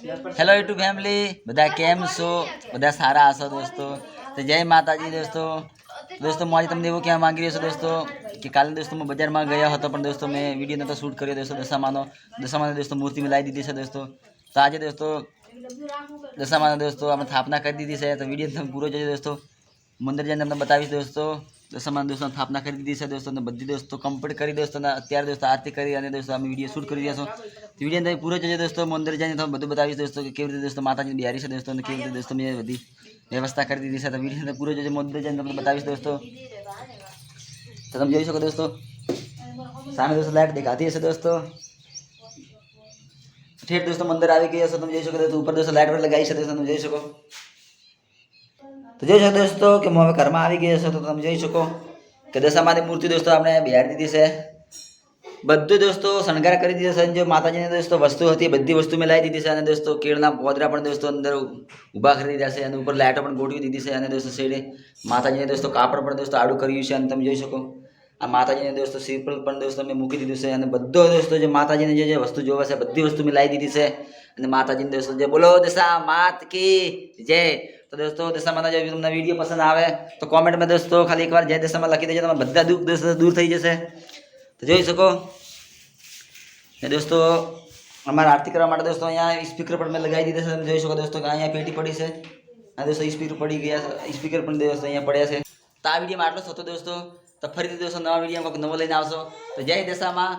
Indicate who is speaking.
Speaker 1: Hello YouTube family બધા કેમ છો? બધા સારા હશો દોસ્તો? તો જય માતાજી દોસ્તો. દોસ્તો, હું આજે તમને એવું કહેવા માંગી રહ્યો છું દોસ્તો કે કાલે દોસ્તો હું બજારમાં ગયા હતો, પણ દોસ્તો મેં વીડિયો નતો શૂટ કર્યો દોસ્તો દશામાનો. દશામાનો દોસ્તો મૂર્તિ મેં લાવી દીધી છે દોસ્તો. તો આજે દોસ્તો દશામાનો દોસ્તો આપણે સ્થાપના કરી દીધી છે, તો વીડિયો તમે પૂરો જોજો દોસ્તો. મંદિર જઈને તમને બતાવીશ દોસ્તો. દશામાનો દોસ્તો સ્થાપના કરી દીધી છે દોસ્તો અને બધી દોસ્તો કમ્પ્લીટ કરી દોસ્તો અને અત્યારે દોસ્તો આરતી કરી અને દોસ્તો અમે વીડિયો શૂટ કરી રહ્યા છો તો વીડિયો તમે પૂરો જોજો દોસ્તો મંદિર જઈને તમને બધું બતાવીશ દોસ્તો કે કેવી રીતે દોસ્તો માતાજી બિહારી છે દોસ્તો અને કેવી રીતે દોસ્તો મેં બધી વ્યવસ્થા કરી દીધી છે તો વીડિયો તમે પૂરો જોજો મંદિર જઈને તમને બતાવીશ દોસ્તો તો તમે જોઈ શકો દોસ્તો સામે દોસ્તો લાઈટ દેખાતી હશે દોસ્તો ઠેઠ દોસ્તો મંદિર આવી ગઈ હશે તમે જોઈ શકો દોસ્તો ઉપર દોસ્તો લાઈટ પર લગાવી છે દોસ્તો તમે જોઈ શકો તો જોઈ શકો દોસ્તો કે હું હવે ઘરમાં આવી ગયો હશે તો તમે જોઈ શકો કે દશામાની મૂર્તિ દોસ્તો આપણે બિહારી દીધી છે. બધું દોસ્તો શણગાર કરી દીધો છે જે માતાજીની દોસ્તો વસ્તુ હતી, બધી વસ્તુ મેં લાવી દીધી છે અને દોસ્તો કેળના પોદરા પણ દોસ્તો અંદર ઊભા કરી દીધા છે અને ઉપર લાઇટો પણ ગોઠવી દીધી છે અને દોસ્તો શેડે માતાજીને દોસ્તો કાપડ પણ દોસ્તો આડું કર્યું છે અને તમે જોઈ શકો. આ માતાજીને દોસ્તો સિમ્પલ પણ દોસ્તો મેં મૂકી દીધું છે અને બધો દોસ્તો જે માતાજીને જે જે વસ્તુ જોવે છે, બધી વસ્તુ મેં લાવી દીધી છે. અને માતાજીને દોસ્તો જે બોલો દશા માત કી જય. તો દોસ્તો, દશામાના જો તમને વીડિયો પસંદ આવે, તો કોમેન્ટમાં દોસ્તો ખાલી એકવાર જય દશામાં લખી દેજો, તમારા બધા દુઃખ દોસ્તો દૂર થઈ જશે. તો જોઈ શકો. ને દોસ્તો, અમારે આરતી કરવા માટે દોસ્તો અહીંયા સ્પીકર પણ મેં લગાવી દીધા છે, તમે જોઈ શકો દોસ્તો કે અહીંયા પેટી પડી છે. આ દોસ્તો સ્પીકર પડી ગયા સ્પીકર પણ દોસ્તો અહીંયા પડ્યા છે. તો આ વિડીયોમાં આટલો થતો દોસ્તો. તો ફરીથી દોસ્તો નવા વિડીયોમાં કોઈ નવો લઈને આવશો. તો જય દશામાં